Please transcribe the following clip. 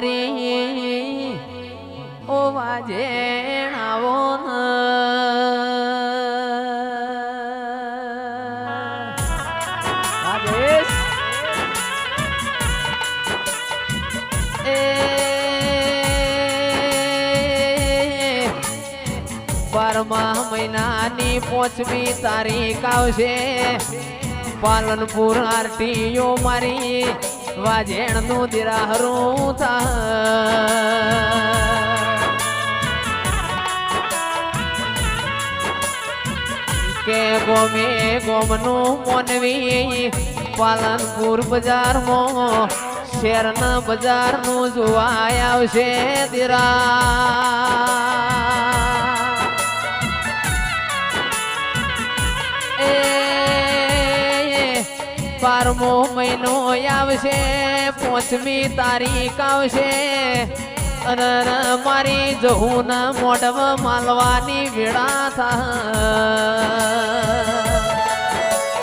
મારી ઓ વાજે આવો બારમા મહિનાની પોચમી તારીખ આવશે. પાલનપુર આરટીઓ મારી વાજેણનું દિરાહરું થા કે ગોમે ગોમનું મોનવી પાલનપુર બજારમાં, શેરના બજારનું જોવાય આવશે દિરા બારમો મહિનો આવશે પાંચમી તારીખ આવશે. અને મારી જહુના મોઢમાં માલવાની વેળા થાય